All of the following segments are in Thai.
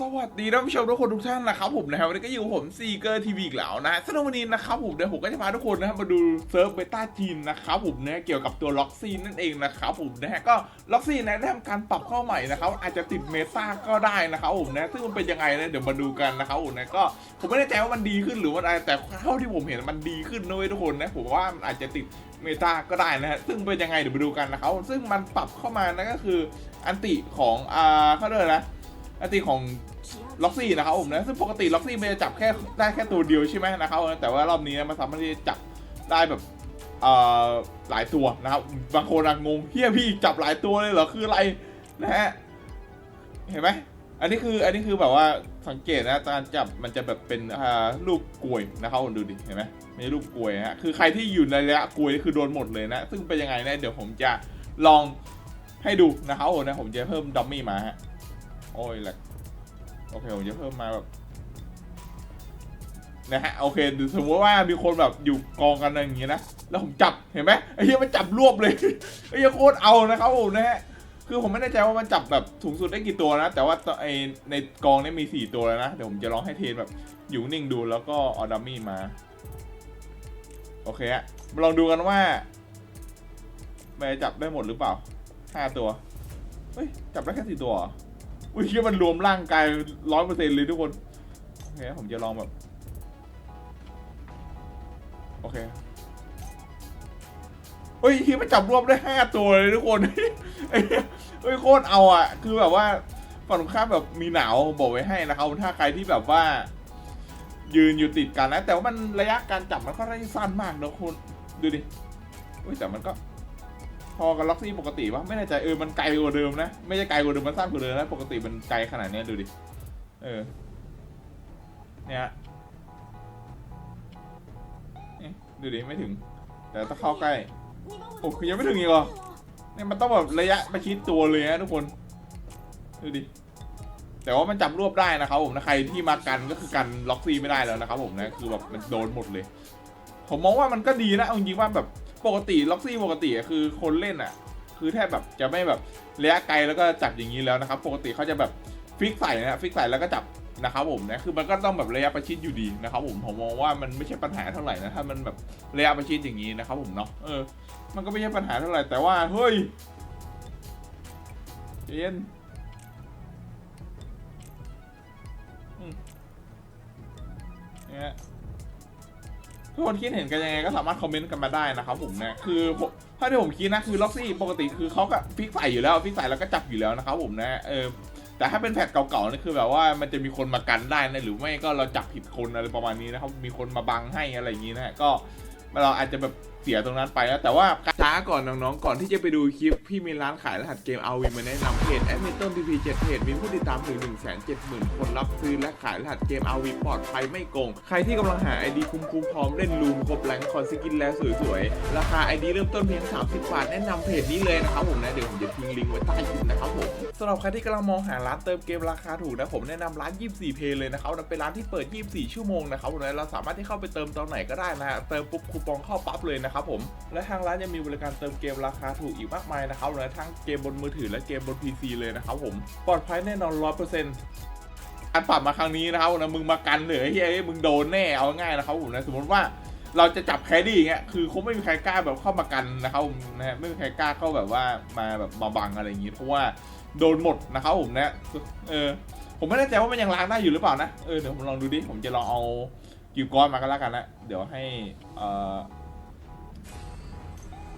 สวัสดีท่านผู้ชมทุกคนทุกท่านนะครับผมนะครับวันนี้ก็อยู่ผมซีเกอร์ทีวีอีกแล้วนะสำหรับวันนี้นะครับผมเดี๋ยวผมก็จะพาทุกคนนะครับมาดูเซิร์ฟเบต้าจีนนะครับผมนะเกี่ยวกับตัวล็อกซีนนั่นเองนะครับผมนะฮะก็ล็อกซีนนะได้ทำการปรับเข้าใหม่นะครับอาจจะติดเมตาก็ได้นะครับผมนะซึ่งมันเป็นยังไงนะเดี๋ยวมาดูกันนะครับผมนะก็ผมไม่แน่ใจว่ามันดีขึ้นหรือว่าอะไรแต่เท่าที่ผมเห็นมันดีขึ้นนะเว้ยทุกคนนะผมว่ามันอาจจะติดเมตาก็ได้นะฮะซึ่งเป็นยังไงเดี๋ยวมาดูกันนะครับซึ่งมันปรับเข้ามานะก็คืออันติของอ่าเขาเรียกอะไรนะ อันติของล็อกซี่นะครับผมนะซึ่งปกติล็อกซี่มันจะจับแค่ได้แค่ตัวเดียวใช่ไหมนะครับแต่ว่ารอบนี้มันสามารถที่จะจับได้แบบเอ่อหลายตัวนะครับบางคนงงเฮียพี่จับหลายตัวเลยเหรอคืออะไรนะฮะเห็นไหมอันนี้คืออันนี้คือแบบว่าสังเกตนะการจับมันจะแบบเป็นอ่ารูปกลวยนะครับดูดิเห็นไหมไม่ใช่รูปกลวยฮะคือใครที่อยู่ในระยะกลวยคือโดนหมดเลยนะ ซึ่งเป็นยังไงนะเดี๋ยวผมจะลองให้ดูนะครับผมนะผมจะเพิ่มดัมมี่มาฮะ โอ้ยแหละโอเคผมจะเพิ่มมาแบบนะฮะโอเคสมมติว่ามีคนแบบอยู่กองกันอย่างงี้นะแล้วผมจับเห็นไหมไอ้เหี้ยมันจับรวบเลยไอ้เหี้ยโคตรเอานะครับผมนะฮะคือผมไม่แน่ใจว่ามันจับแบบสูงสุดได้กี่ตัวนะ แต่ว่าไอในกองนี้มีสี่ตัวแล้วนะ เดี๋ยวผมจะลองให้เทนแบบอยู่นิ่งดูแล้วก็เอดัมมี่มา โอเคฮะมาลองดูกันว่ามันจะจับได้หมดหรือเปล่าห้าตัว เฮ้ย จับได้แค่สี่ตัว อุ้ยเหี้ยมันรวมร่างกายร้อยเปอร์เซ็นต์เลยทุกคน โอเคผมจะลองแบบ โอเคเฮ้ยที่มันจับรวบได้ห้าตัวเลยทุกคนเฮ้ยโคตรเอาอะ คือแบบว่าฝั่งตรงข้ามแบบมีหนาวบอกไว้ให้นะครับ ถ้าใครที่แบบว่า ยืนอยู่ติดกันนะแต่ว่ามันระยะการจับมันก็ได้สั้นมากนะคุณ ดูดิเฮ้ยแต่มันก็ พอกับล็อกซี่ปกติปะไม่แน่ใจเออมันไกลกว่าเดิมนะ ไม่ใช่ไกลกว่าเดิมมันสั้นกว่าเดิมนะปกติมันไกลขนาดนี้ดูดิ เออ เนี่ยเอ๊ะดูดิไม่ถึง แต่ถ้าเข้าใกล้ โอ้คือยังไม่ถึงอีกเหรอเนี่ยมันต้องแบบระยะประชิดตัวเลยนะทุกคน ดูดิ แต่ว่ามันจับรวบได้นะครับผมนะใครที่มากันก็คือกันล็อกซี่ไม่ได้แล้วนะครับผมนะคือแบบมันโดนหมดเลย ผมมองว่ามันก็ดีนะเอาจริงๆว่าแบบ ปกติล็อกซี่ปกติคือคนเล่นอะ คือแทบแบบจะไม่แบบระยะไกลแล้วก็จับอย่างนี้แล้วนะครับ ปกติเขาจะแบบฟิกใส่นะฟิกใส่แล้วก็จับนะครับผมนะคือมันก็ต้องแบบระยะประชิดอยู่ดีนะครับผมผมมองว่ามันไม่ใช่ปัญหาเท่าไหร่นะถ้ามันแบบระยะประชิดอย่างนี้นะครับผมเนาะเออ มันก็ไม่ใช่ปัญหาเท่าไหร่แต่ว่าเฮ้ยเย็นเนี่ย ทุกคนคิดเห็นกันยังไงก็สามารถคอมเมนต์กันมาได้นะครับผมเนะคือถ้าที่ผมคิดนะคือล็อกซี่ปกติคือเขาก็ฟิกใส่อยู่แล้วฟิกใส่แล้วก็จับอยู่แล้วนะครับผมนะเออแต่ถ้าเป็นแพทเก่าๆนี่คือแบบว่ามันจะมีคนมากันได้นะหรือไม่ก็เราจับผิดคนอะไรประมาณนี้นะครับมีคนมาบังให้อะไรอย่างนี้นะก็เราอาจจะแบบ เสียตรงนั้นไปแล้ว แต่ว่าช้าก่อนน้องๆ ก่อนที่จะไปดูคลิป พี่มีร้านขายรหัสเกมเอาวีมาแนะนำเพจแอดมินต้นพีพีเจ็ดเพจมีผู้ติดตามถึง1นึ่งแสนเจ็ดหมื่นคนรับซื้อและขายรหัสเกมเอาวีปลอดภัยไม่โกง ใครที่กำลังหาไอดีคุ้มๆพร้อมเล่นลูมครบแรงคอนสกินแล้วสวยๆ ราคาไอดีเริ่มต้นเพียง 30 บาท แนะนำเพจนี้เลยนะครับผมนะเดี๋ยวผมจะทิ้งลิงก์ไว้ใต้คลิปนะครับผมสำหรับใครที่กำลังมองหาร้านเติมเกมราคาถูกนะผมแนะนำร้าน 24 เพย์เลยนะครับเป็นร้านที่เปิด 24 ชั่วโมงนะครับผมนะเราสามารถที่เข้าไปเติมตอนไหนก็ได้นะฮะเติมปุ๊บคูปองเข้าปั๊บเลยนะครับผม และทางร้านยังมีบริการเติมเกมราคาถูกอีกมากมายนะครับนะทั้งเกมบนมือถือและเกมบน PC เลยนะครับผม ปลอดภัยแน่นอน100%การปรับมาครั้งนี้นะครับนะมึงมากันเลยเฮ้ยมึงโดนแน่เอาง่ายนะครับผมนะสมมติว่าเราจะจับแคดดี้อย่างเงี้ยคือคงไม่มีใครกล้าแบบเข้ามากันนะครับผมนะฮะไม่มีใครกล้าเข้าแบบว่ามาแบบมาบังอะไรอย่างงี้เพราะว่าโดนหมดนะครับผมนะเออผมไม่แน่ใจว่ามันยังล้างได้อยู่หรือเปล่านะเออเดี๋ยวผมลองดูดิผมจะลองเอากิวก้อนมากันแล้วกันนะเดี๋ยวให้เอ่อ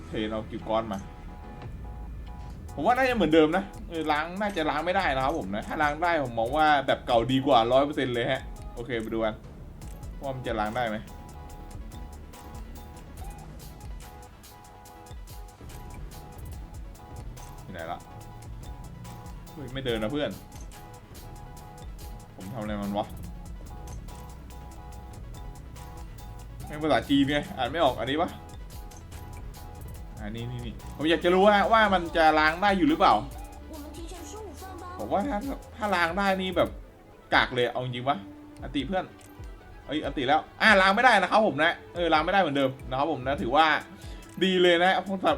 เทรนเอากิวกอนมา ผมว่าน่าจะเหมือนเดิมนะล้างน่าจะล้างไม่ได้นะครับผมนะ ถ้าล้างได้ผมมองว่าแบบเก่าดีกว่าร้อยเปอร์เซ็นต์เลยฮะ โอเคไปดูกันว่ามันจะล้างได้ไหมที่ไหนละไม่เดินนะเพื่อน ผมทำอะไรมันวะไม่ภาษาจีนไงอ่านไม่ออกอันนี้ปะันนี้นี่นผมอยากจะรู้ว่าว่ามันจะล้างได้อยู่หรือเปล่าผมว่าถ้าถ้าล้างได้นี่แบบกากเลยเอาจริงวะอติเพื่อนเอ้ยอติแล้วอ่าล้างไม่ได้นะครับผมนะเออล้างไม่ได้เหมือนเดิมนะครับผมนะถือว่าดีเลยนะ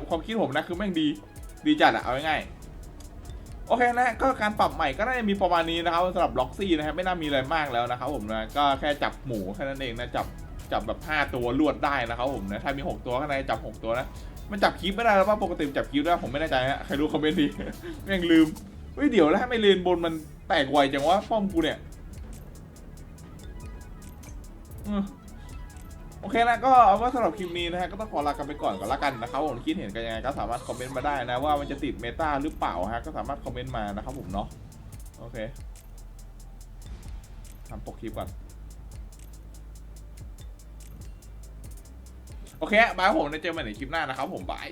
ความคิดผมนะคือแม่งดีดีจัดอะเอาง่ายโอเคนะก็การปรับใหม่ก็ได้มีประมาณนี้นะครับสำหรับล็อกซี่นะครับไม่น่ามีอะไรมากแล้วนะครับผมนะก็แค่จับหมูแค่นั้นเองนะจับ จับแบบ 5 ตัวรวดได้นะครับผมนะถ้ามี 6 ตัวข้างในจับ 6 ตัวนะมันจับคลิปไม่ได้แล้วป่ะปกติจับคลิปได้ผมไม่แน่ใจฮะใครรู้คอมเมนต์ดีแม่งลืมเฮ้ยเดี๋ยวแล้วไม่เลนบนมันแตกไวจังวะป้อมกูเนี่ยอโอเคนะก็เอาว่าสำหรับคลิปนี้นะฮะก็ต้องขอลากันไปก่อนก่อนละกันนะครับผมคิดเห็นกันยังไงก็สามารถคอมเมนต์มาได้นะว่ามันจะติดเมตาหรือเปล่าฮะก็สามารถคอมเมนต์มานะครับผมเนาะโอเคทำปกคลิปก่อน โอเคบายผมจะเจอกันใหม่ในคลิปหน้านะครับผมบาย